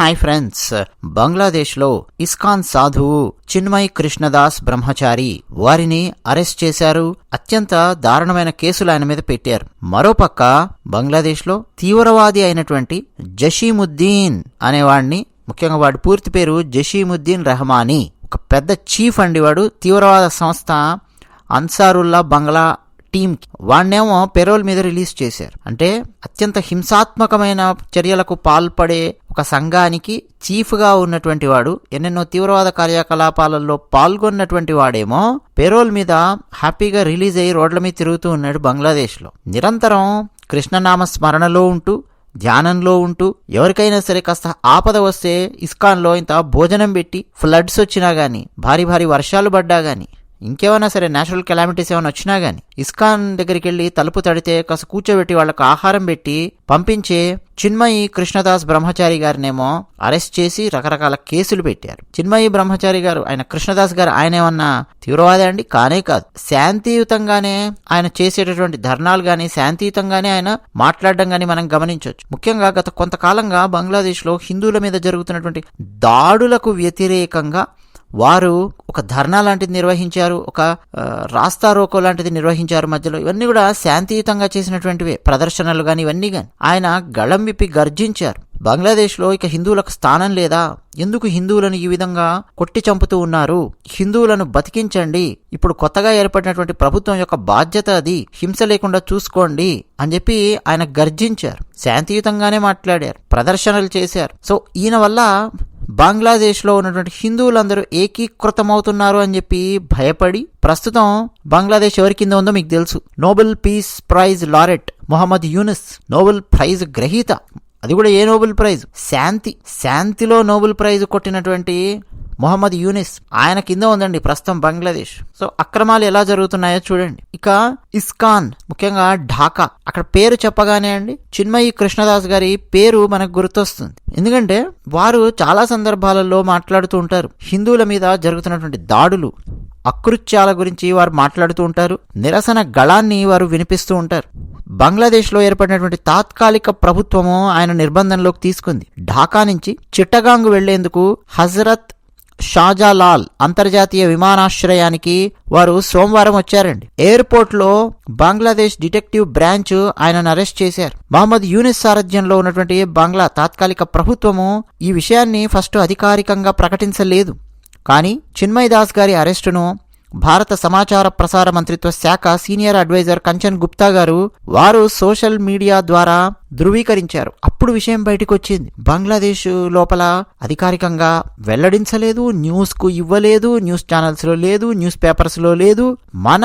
Hi friends. బంగ్లాదేశ్లో ISKCON సాధువు చిన్మయ్ కృష్ణదాస్ బ్రహ్మచారి వారిని అరెస్ట్ చేశారు. అత్యంత దారుణమైన కేసులు ఆయన మీద పెట్టారు. మరోపక్క బంగ్లాదేశ్లో తీవ్రవాది అయినటువంటి జషీముద్దీన్ అనేవాడిని ముఖ్యంగా వాడి పూర్తి పేరు జషీముద్దీన్ రెహమానీ. ఒక పెద్ద చీఫ్ అండి వాడు. తీవ్రవాద సంస్థ అన్సారుల్లా బంగ్లా టీమ్ వాడినేమో పెరోల్ మీద రిలీజ్ చేశారు. అంటే అత్యంత హింసాత్మకమైన చర్యలకు పాల్పడే ఒక సంఘానికి చీఫ్గా ఉన్నటువంటి వాడు ఎన్నెన్నో తీవ్రవాద కార్యకలాపాలలో పాల్గొన్నటువంటి వాడేమో పెరోల్ మీద హ్యాపీగా రిలీజ్ అయ్యి రోడ్ల మీద తిరుగుతూ ఉన్నాడు బంగ్లాదేశ్లో. నిరంతరం కృష్ణనామ స్మరణలో ఉంటూ ధ్యానంలో ఉంటూ ఎవరికైనా సరే కాస్త ఆపద వస్తే ఇస్కాన్లో ఇంత భోజనం పెట్టి ఫ్లడ్స్ వచ్చినా గానీ భారీ భారీ వర్షాలు పడ్డా గానీ ఇంకేమైనా సరే నేచురల్ కెలామిటీస్ ఏమైనా వచ్చినా కానీ ఇస్కాన్ దగ్గరికి వెళ్ళి తలుపు తడితే కాస్త కూర్చోబెట్టి వాళ్ళకు ఆహారం పెట్టి పంపించే చిన్మయి కృష్ణదాస్ బ్రహ్మచారి గారినేమో అరెస్ట్ చేసి రకరకాల కేసులు పెట్టారు. చిన్మయి బ్రహ్మచారి గారు ఆయన కృష్ణదాస్ గారు ఆయన ఏమన్నా తీవ్రవాదే అండి? కానే కాదు. శాంతియుతంగానే ఆయన చేసేటటువంటి ధర్నాలు గాని శాంతియుతంగానే ఆయన మాట్లాడడం గాని మనం గమనించవచ్చు ముఖ్యంగా గత కొంతకాలంగా బంగ్లాదేశ్లో హిందువుల మీద జరుగుతున్నటువంటి దాడులకు వ్యతిరేకంగా వారు ఒక ధర్నా లాంటిది నిర్వహించారు ఒక రాస్తా రోకో లాంటిది నిర్వహించారు మధ్యలో. ఇవన్నీ కూడా శాంతియుతంగా చేసినటువంటివే. ప్రదర్శనలు కానీ ఇవన్నీ కానీ ఆయన గళం విప్పి గర్జించారు. బంగ్లాదేశ్లో ఇక హిందువులకు స్థానం లేదా? ఎందుకు హిందువులను ఈ విధంగా కొట్టి చంపుతూ ఉన్నారు? హిందువులను బతికించండి. ఇప్పుడు కొత్తగా ఏర్పడినటువంటి ప్రభుత్వం యొక్క బాధ్యత అది. హింస లేకుండా చూసుకోండి అని చెప్పి ఆయన గర్జించారు. శాంతియుతంగానే మాట్లాడారు. ప్రదర్శనలు చేశారు. సో ఈయన వల్ల బంగ్లాదేశ్లో ఉన్నటువంటి హిందువులందరూ ఏకీకృతమవుతున్నారు అని చెప్పి భయపడి ప్రస్తుతం బంగ్లాదేశ్ ఎవరి కింద ఉందో మీకు తెలుసు. Nobel peace prize laureate Mohammad Yunus Nobel prize గ్రహీత. అది కూడా ఏ నోబెల్ ప్రైజ్? శాంతి. శాంతిలో నోబెల్ ప్రైజ్ కొట్టినటువంటి మొహమ్మద్ యూనిస్. ఆయన కింద ఉందండి ప్రస్తుతం బంగ్లాదేశ్. సో అక్రమాలు ఎలా జరుగుతున్నాయో చూడండి. ఇక ఇస్కాన్ ముఖ్యంగా ఢాకా. అక్కడ పేరు చెప్పగానే అండి చిన్మయి కృష్ణదాస్ గారి పేరు మనకు గుర్తొస్తుంది. ఎందుకంటే వారు చాలా సందర్భాలలో మాట్లాడుతూ ఉంటారు. హిందువుల మీద జరుగుతున్నటువంటి దాడులు అకృత్యాల గురించి వారు మాట్లాడుతూ ఉంటారు. నిరసన గళాన్ని వారు వినిపిస్తూ ఉంటారు. బంగ్లాదేశ్లో ఏర్పడినటువంటి తాత్కాలిక ప్రభుత్వము ఆయన నిర్బంధంలోకి తీసుకుంది. ఢాకా నుంచి చిట్టగాంగ్ వెళ్ళేందుకు హజరత్ షాజాలాల్ అంతర్జాతీయ విమానాశ్రయానికి వారు సోమవారం వచ్చారండి. ఎయిర్పోర్ట్లో బంగ్లాదేశ్ డిటెక్టివ్ బ్రాంచ్ ఆయనను అరెస్ట్ చేశారు. మహమ్మద్ యూనిస్ సారథ్యంలో ఉన్నటువంటి బంగ్లా తాత్కాలిక ప్రభుత్వము ఈ విషయాన్ని ఫస్ట్ అధికారికంగా ప్రకటించలేదు. కానీ చిన్మయ్ దాస్ గారి అరెస్టును భారత సమాచార ప్రసార మంత్రిత్వ శాఖ సీనియర్ అడ్వైజర్ కంచన్ గుప్తా గారు వారు సోషల్ మీడియా ద్వారా ధృవీకరించారు. అప్పుడు విషయం బయటకు వచ్చింది బంగ్లాదేశ్ లోపల అధికారికంగా వెల్లడించలేదు న్యూస్కు ఇవ్వలేదు న్యూస్ ఛానల్స్లో లేదు న్యూస్ పేపర్స్లో లేదు. మన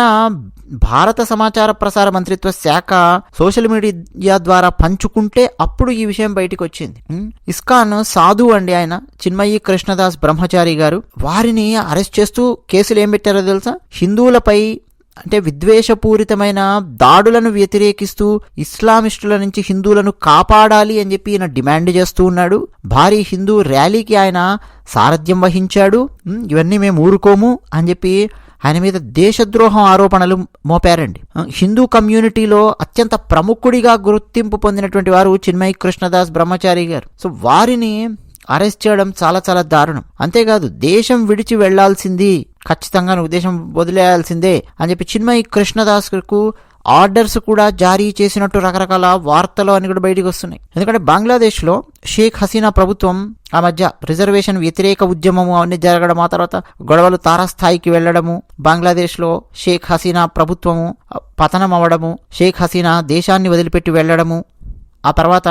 భారత సమాచార ప్రసార మంత్రిత్వ శాఖ సోషల్ మీడియా ద్వారా పంచుకుంటే అప్పుడు ఈ విషయం బయటకు వచ్చింది. ఇస్కాన్ సాధు అండి ఆయన చిన్మయి కృష్ణదాస్ బ్రహ్మచారి గారు. వారిని అరెస్ట్ చేస్తూ కేసులు ఏం పెట్టారో తెలుసా? హిందువులపై అంటే విద్వేషపూరితమైన దాడులను వ్యతిరేకిస్తూ ఇస్లామిస్టుల నుంచి హిందువులను కాపాడాలి అని చెప్పి ఈయన డిమాండ్ చేస్తూ ఉన్నాడు. భారీ హిందూ ర్యాలీకి ఆయన సారథ్యం వహించాడు. ఇవన్నీ మేము ఊరుకోము అని చెప్పి ఆయన మీద దేశద్రోహం ఆరోపణలు మోపారండి. హిందూ కమ్యూనిటీలో అత్యంత ప్రముఖుడిగా గుర్తింపు పొందినటువంటి వారు చిన్మయ్ కృష్ణదాస్ బ్రహ్మచారి గారు. సో వారిని అరెస్ట్ చేయడం చాలా చాలా దారుణం. అంతేకాదు దేశం విడిచి వెళ్ళాల్సింది ఖచ్చితంగా నువ్వు దేశం వదిలేయాల్సిందే అని చెప్పి చిన్మయ్ కృష్ణదాస్కు ఆర్డర్స్ కూడా జారీ చేసినట్టు రకరకాల వార్తలు అని కూడా బయటకు వస్తున్నాయి. ఎందుకంటే బంగ్లాదేశ్లో షేక్ హసీనా ప్రభుత్వం ఆ మధ్య రిజర్వేషన్ వ్యతిరేక ఉద్యమము అవన్నీ జరగడం ఆ తర్వాత గొడవలు తారాస్థాయికి వెళ్ళడము బంగ్లాదేశ్లో షేక్ హసీనా ప్రభుత్వము పతనం అవ్వడము షేక్ హసీనా దేశాన్ని వదిలిపెట్టి వెళ్ళడము ఆ తర్వాత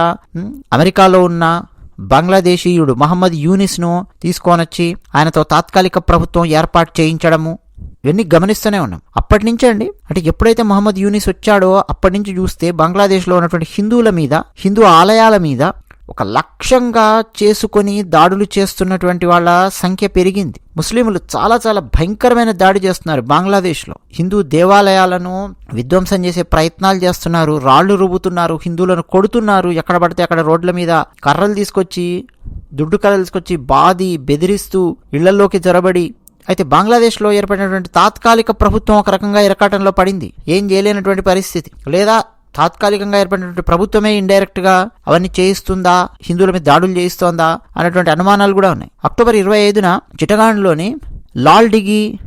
అమెరికాలో ఉన్న బంగ్లాదేశీయుడు మహమ్మద్ యూనిస్ను తీసుకొనొచ్చి ఆయనతో తాత్కాలిక ప్రభుత్వం ఏర్పాటు చేయించడము ఇవన్నీ గమనిస్తూనే ఉన్నాం. అప్పటి నుంచే అండి అంటే ఎప్పుడైతే మహమ్మద్ యూనిస్ వచ్చాడో అప్పటి నుంచి చూస్తే బంగ్లాదేశ్లో ఉన్నటువంటి హిందువుల మీద హిందూ ఆలయాల మీద ఒక లక్ష్యంగా చేసుకొని దాడులు చేస్తున్నటువంటి వాళ్ళ సంఖ్య పెరిగింది. ముస్లింలు చాలా చాలా భయంకరమైన దాడి చేస్తున్నారు బంగ్లాదేశ్లో. హిందూ దేవాలయాలను విధ్వంసం చేసే ప్రయత్నాలు చేస్తున్నారు రాళ్ళు రుబ్బుతున్నారు హిందువులను కొడుతున్నారు ఎక్కడ పడితే అక్కడ రోడ్ల మీద కర్రలు తీసుకొచ్చి దుడ్డు కర్రలు తీసుకొచ్చి బాది బెదిరిస్తూ ఇళ్ళలోకి జొరబడి అయితే బంగ్లాదేశ్లో ఏర్పడినటువంటి తాత్కాలిక ప్రభుత్వం ఒక రకంగా ఇరకాటంలో పడింది. ఏం చేయలేనటువంటి పరిస్థితి. లేదా తాత్కాలికంగా ఏర్పడినటువంటి ప్రభుత్వమే ఇండైరెక్ట్గా అవన్నీ చేయిస్తుందా? హిందువుల మీద దాడులు చేయిస్తోందా? అనేటువంటి అనుమానాలు కూడా ఉన్నాయి. అక్టోబర్ ఇరవై ఐదున చిటగాండ్లోని లాల్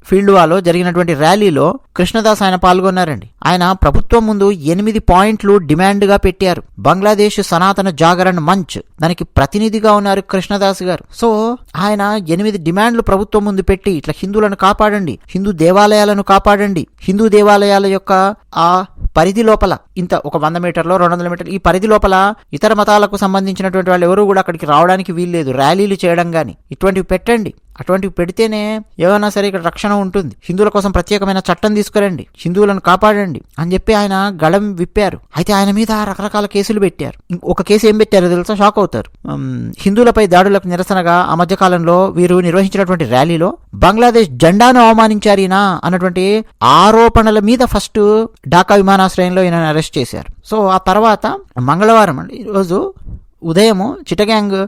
ఫీల్డ్వాలో జరిగినటువంటి ర్యాలీలో కృష్ణదాస్ ఆయన పాల్గొన్నారండి. ఆయన ప్రభుత్వం ముందు ఎనిమిది పాయింట్లు డిమాండ్గా పెట్టారు. బంగ్లాదేశ్ సనాతన జాగరణ మంచ్ దానికి ప్రతినిధిగా ఉన్నారు కృష్ణదాస్ గారు. సో ఆయన ఎనిమిది డిమాండ్లు ప్రభుత్వం ముందు పెట్టి ఇట్లా హిందువులను కాపాడండి హిందూ దేవాలయాలను కాపాడండి హిందూ దేవాలయాల యొక్క ఆ పరిధి లోపల ఇంత ఒక వంద మీటర్లో రెండు వందల మీటర్లు ఈ పరిధి లోపల ఇతర మతాలకు సంబంధించినటువంటి వాళ్ళు ఎవరు కూడా అక్కడికి రావడానికి వీల్లేదు. ర్యాలీలు చేయడం కానీ ఇటువంటివి పెట్టండి. అటువంటివి పెడితేనే ఏమైనా సరే ఇక్కడ రక్షణ ఉంటుంది. హిందువుల కోసం ప్రత్యేకమైన చట్టం తీసుకురండి. హిందువులను కాపాడండి అని చెప్పి ఆయన గళం విప్పారు. అయితే ఆయన మీద రకరకాల కేసులు పెట్టారు. ఒక కేసు ఏం పెట్టారో తెలుసా? షాక్ అవుతారు. హిందువులపై దాడులకు నిరసనగా ఆ మధ్యకాలంలో వీరు నిర్వహించినటువంటి ర్యాలీలో బంగ్లాదేశ్ జెండాను అవమానించారు ఈయన అన్నటువంటి ఆరోపణల మీద ఫస్ట్ ఢాకా విమానాశ్రయంలో ఈయన అరెస్ట్ చేశారు. సో ఆ తర్వాత మంగళవారం అండి ఈరోజు ఉదయము చిటగ్యాంగ్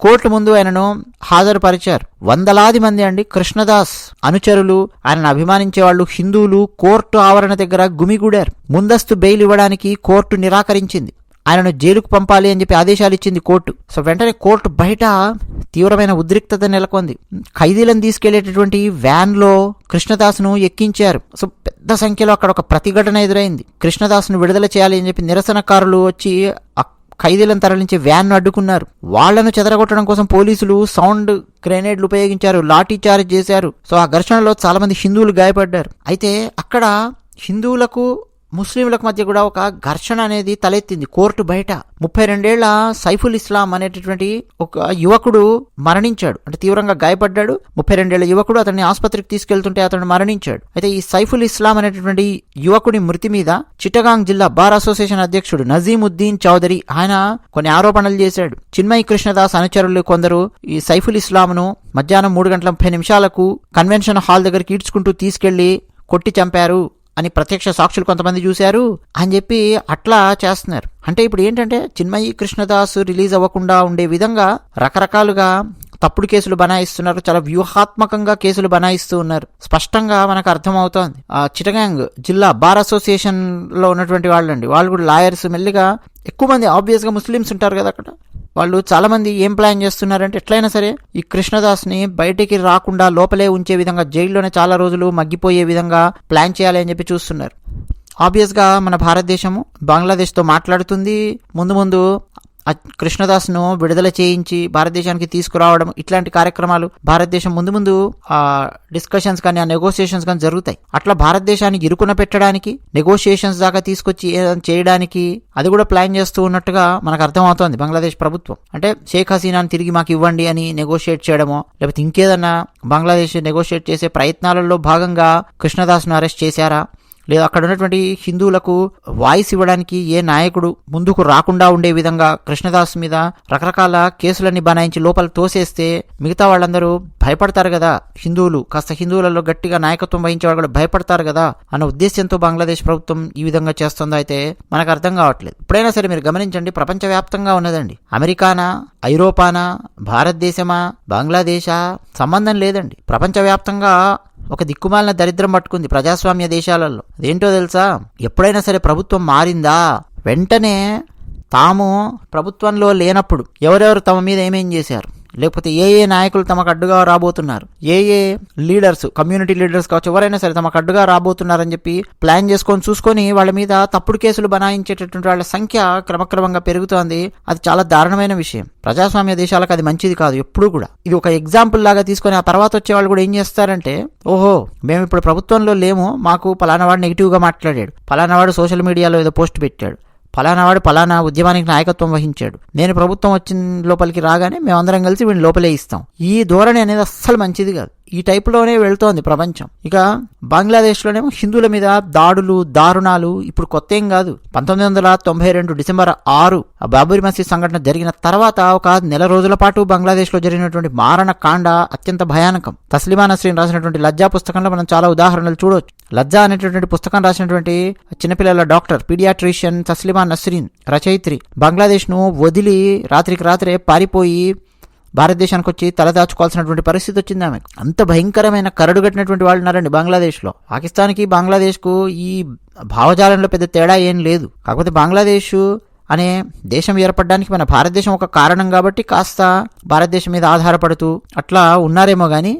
కోర్టు ముందు ఆయనను హాజరుపరిచారు. వందలాది మంది అండి. కృష్ణదాస్ అనుచరులు ఆయనను అభిమానించే వాళ్ళు హిందువులు కోర్టు ఆవరణ దగ్గర గుమిగూడారు. ముందస్తు బెయిల్ ఇవ్వడానికి కోర్టు నిరాకరించింది. ఆయనను జైలుకు పంపాలి అని చెప్పి ఆదేశాలు ఇచ్చింది కోర్టు. సో వెంటనే కోర్టు బయట తీవ్రమైన ఉద్రిక్తత నెలకొంది. ఖైదీలను తీసుకెళ్ళేటటువంటి వ్యాన్లో కృష్ణదాస్ను ఎక్కించారు. సో పెద్ద సంఖ్యలో అక్కడ ఒక ప్రతిఘటన ఎదురైంది. కృష్ణదాస్ను విడుదల చేయాలి అని చెప్పి నిరసనకారులు వచ్చి ఖైదీలను తరలించే వ్యాన్ను అడ్డుకున్నారు. వాళ్ళను చెదరగొట్టడం కోసం పోలీసులు సౌండ్ గ్రెనేడ్లు ఉపయోగించారు లాఠీ చార్జ్ చేశారు. సో ఆ ఘర్షణలో చాలా మంది హిందువులు గాయపడ్డారు. అయితే అక్కడ హిందువులకు ముస్లింలకు మధ్య కూడా ఒక ఘర్షణ అనేది తలెత్తింది. కోర్టు బయట ముప్పై రెండేళ్ళ సైఫుల్ ఇస్లాం అనేటటువంటి ఒక యువకుడు మరణించాడు. అంటే తీవ్రంగా గాయపడ్డాడు. ముప్పై రెండేళ్ళ యువకుడు అతన్ని ఆసుపత్రికి తీసుకెళ్తుంటే అతను మరణించాడు. అయితే ఈ సైఫుల్ ఇస్లాం అనేటటువంటి యువకుడి మృతి మీద చిట్టగాంగ్ జిల్లా బార్ అసోసియేషన్ అధ్యక్షుడు నజీముద్దీన్ చౌదరి ఆయన కొన్ని ఆరోపణలు చేశాడు. చిన్మయి కృష్ణదాస్ అనుచరులు కొందరు ఈ సైఫుల్ ఇస్లాంను మధ్యాహ్నం మూడు గంటల ముప్పై నిమిషాలకు కన్వెన్షన్ హాల్ దగ్గరికి ఈడ్చుకుంటూ తీసుకెళ్ళి కొట్టి చంపారు. అని ప్రత్యక్ష సాక్షులు కొంతమంది చూశారు అని చెప్పి అట్లా చేస్తున్నారు. అంటే ఇప్పుడు ఏంటంటే చిన్మయి కృష్ణదాసు రిలీజ్ అవ్వకుండా ఉండే విధంగా రకరకాలుగా తప్పుడు కేసులు బనాయిస్తున్నారు. చాలా వ్యూహాత్మకంగా కేసులు బనాయిస్తూ ఉన్నారు. స్పష్టంగా మనకు అర్థమవుతోంది. ఆ చిటగాంగ్ జిల్లా బార్ అసోసియేషన్లో ఉన్నటువంటి వాళ్ళండి. వాళ్ళు కూడా లాయర్స్ మెల్లిగా ఎక్కువ మంది ఆబ్వియస్గా ముస్లిమ్స్ ఉంటారు కదా అక్కడ. వాళ్ళు చాలామంది ఏం ప్లాన్ చేస్తున్నారంటే ఎట్లయినా సరే ఈ కృష్ణదాస్ని బయటికి రాకుండా లోపలే ఉంచే విధంగా జైల్లోనే చాలా రోజులు మగ్గిపోయే విధంగా ప్లాన్ చేయాలి అని చెప్పి చూస్తున్నారు. ఆబ్వియస్గా మన భారతదేశము బంగ్లాదేశ్తో మాట్లాడుతుంది. ముందు ముందు కృష్ణదాస్ను విడుదల చేయించి భారతదేశానికి తీసుకురావడం ఇట్లాంటి కార్యక్రమాలు భారతదేశం ముందు ముందు ఆ డిస్కషన్స్ కానీ ఆ నెగోషియేషన్స్ కానీ జరుగుతాయి. అట్లా భారతదేశాన్ని ఇరుకున పెట్టడానికి నెగోషియేషన్స్ దాకా తీసుకొచ్చి చేయడానికి అది కూడా ప్లాన్ చేస్తూ ఉన్నట్టుగా మనకు అర్థమవుతోంది బంగ్లాదేశ్ ప్రభుత్వం. అంటే షేక్ హసీనాని తిరిగి మాకు ఇవ్వండి అని నెగోషియేట్ చేయడమో లేకపోతే ఇంకేదన్నా బంగ్లాదేశ్ నెగోషియేట్ చేసే ప్రయత్నాలలో భాగంగా కృష్ణదాస్ను అరెస్ట్ చేశారా? లేదా అక్కడ ఉన్నటువంటి హిందువులకు వాయిస్ ఇవ్వడానికి ఏ నాయకుడు ముందుకు రాకుండా ఉండే విధంగా కృష్ణదాస్ మీద రకరకాల కేసులన్నీ బనాయించి లోపల తోసేస్తే మిగతా వాళ్ళందరూ భయపడతారు కదా. హిందువులు కాస్త హిందువులలో గట్టిగా నాయకత్వం వహించే వాళ్ళు కూడా భయపడతారు కదా. అన్న ఉద్దేశంతో బంగ్లాదేశ్ ప్రభుత్వం ఈ విధంగా చేస్తుందో అయితే మనకు అర్థం కావట్లేదు. ఎప్పుడైనా సరే మీరు గమనించండి ప్రపంచవ్యాప్తంగా ఉన్నదండి. అమెరికానా ఐరోపానా భారతదేశమా బంగ్లాదేశా సంబంధం లేదండి. ప్రపంచవ్యాప్తంగా ఒక దిక్కుమాలిన దరిద్రం పట్టుకుంది ప్రజాస్వామ్య దేశాలలో. అదేంటో తెలుసా? ఎప్పుడైనా సరే ప్రభుత్వం మారిందా? వెంటనే తాము ప్రభుత్వంలో లేనప్పుడు ఎవరెవరు తమ మీద ఏమేం చేశారు? లేకపోతే ఏ ఏ నాయకులు తమకు అడ్డుగా రాబోతున్నారు? ఏ ఏ లీడర్స్ కమ్యూనిటీ లీడర్స్ కావచ్చు ఎవరైనా సరే తమకు అడ్డుగా రాబోతున్నారని చెప్పి ప్లాన్ చేసుకొని చూసుకొని వాళ్ళ మీద తప్పుడు కేసులు బనాయించేటటువంటి వాళ్ళ సంఖ్య క్రమక్రమంగా పెరుగుతోంది. అది చాలా దారుణమైన విషయం. ప్రజాస్వామ్య దేశాలకు అది మంచిది కాదు ఎప్పుడూ కూడా. ఇది ఒక ఎగ్జాంపుల్ లాగా తీసుకొని ఆ తర్వాత వచ్చే వాళ్ళు కూడా ఏం చేస్తారంటే ఓహో మేము ఇప్పుడు ప్రభుత్వంలో లేము మాకు పలానావాడు నెగిటివ్గా మాట్లాడాడు. పలానావాడు సోషల్ మీడియాలో ఏదో పోస్ట్ పెట్టాడు. ఫలానావాడు ఫలానా ఉద్యమానికి నాయకత్వం వహించాడు. నేను ప్రభుత్వం వచ్చిన లోపలికి రాగానే మేమందరం కలిసి వీడిని లోపలే ఇస్తాం. ఈ ధోరణి అనేది అస్సలు మంచిది కాదు. ఈ టైపులోనే వెళ్తోంది ప్రపంచం. ఇక బంగ్లాదేశ్లోనేమో హిందువుల మీద దాడులు దారుణాలు ఇప్పుడు కొత్త ఏం కాదు. పంతొమ్మిది వందల తొంభై రెండు డిసెంబర్ ఆరు ఆ మసీద్ సంఘటన జరిగిన తర్వాత ఒక నెల రోజుల పాటు బంగ్లాదేశ్లో జరిగినటువంటి మారణ కాండ అత్యంత భయానకం. తస్లిమా నస్రీన్ రాసినటువంటి లజ్జా పుస్తకంలో మనం చాలా ఉదాహరణలు చూడవచ్చు లజ్జా అనేటటువంటి పుస్తకం రాసినటువంటి చిన్నపిల్లల డాక్టర్ పీడియాట్రిషియన్ తస్లిమా నస్రీన్ రచయిత్రి బంగ్లాదేశ్ను వదిలి రాత్రికి రాత్రే పారిపోయి భారతదేశానికి వచ్చి తలదాచుకోవాల్సినటువంటి పరిస్థితి వచ్చింది ఆమెకు. అంత భయంకరమైన కరడుగట్టినటువంటి వాళ్ళు ఉన్నారండి బంగ్లాదేశ్లో. పాకిస్తాన్కి బంగ్లాదేశ్కు ఈ భావజాలంలో పెద్ద తేడా ఏం లేదు. కాకపోతే బంగ్లాదేశ్ అనే దేశం ఏర్పడడానికి మన భారతదేశం ఒక కారణం కాబట్టి కాస్త భారతదేశం మీద ఆధారపడుతూ అట్లా ఉన్నారేమో కానీ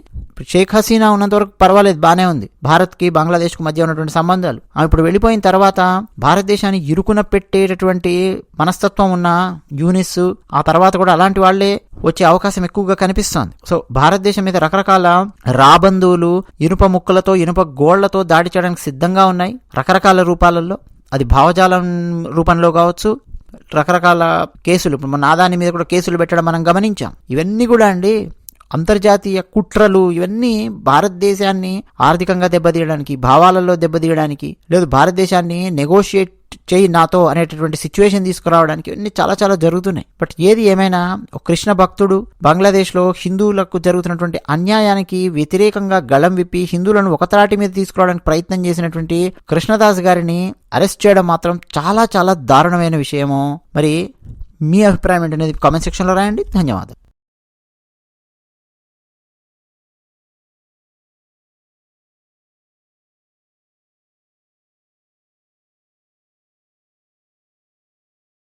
షేక్ హసీనా ఉన్నంత వరకు పర్వాలేదు బాగానే ఉంది. భారత్కి బంగ్లాదేశ్కు మధ్య ఉన్నటువంటి సంబంధాలు. ఆమె ఇప్పుడు వెళ్ళిపోయిన తర్వాత భారతదేశాన్ని ఇరుకున పెట్టేటటువంటి మనస్తత్వం ఉన్న యూనిస్ ఆ తర్వాత కూడా అలాంటి వాళ్ళే వచ్చే అవకాశం ఎక్కువగా కనిపిస్తోంది. సో భారతదేశం మీద రకరకాల రాబందువులు ఇనుప ముక్కలతో ఇనుప గోళ్ళతో దాడి చేయడానికి సిద్ధంగా ఉన్నాయి. రకరకాల రూపాలలో. అది భావజాలం రూపంలో కావచ్చు. రకరకాల కేసులు. ఇప్పుడు మన ఆదాని మీద కూడా కేసులు పెట్టడం మనం గమనించాం. ఇవన్నీ కూడా అండి అంతర్జాతీయ కుట్రలు ఇవన్నీ భారతదేశాన్ని ఆర్థికంగా దెబ్బతీయడానికి భావాలలో దెబ్బతీయడానికి లేదు భారతదేశాన్ని నెగోషియేట్ చేయి నాతో అనేటటువంటి సిచ్యువేషన్ తీసుకురావడానికి ఇవన్నీ చాలా చాలా జరుగుతున్నాయి. బట్ ఏది ఏమైనా ఒక కృష్ణ భక్తుడు బంగ్లాదేశ్లో హిందువులకు జరుగుతున్నటువంటి అన్యాయానికి వ్యతిరేకంగా గళం విప్పి హిందువులను ఒకతాటి మీద తీసుకురావడానికి ప్రయత్నం చేసినటువంటి కృష్ణదాస్ గారిని అరెస్ట్ చేయడం మాత్రం చాలా చాలా దారుణమైన విషయము. మరి మీ అభిప్రాయం ఏంటనేది కామెంట్ సెక్షన్లో రాయండి. ధన్యవాదాలు.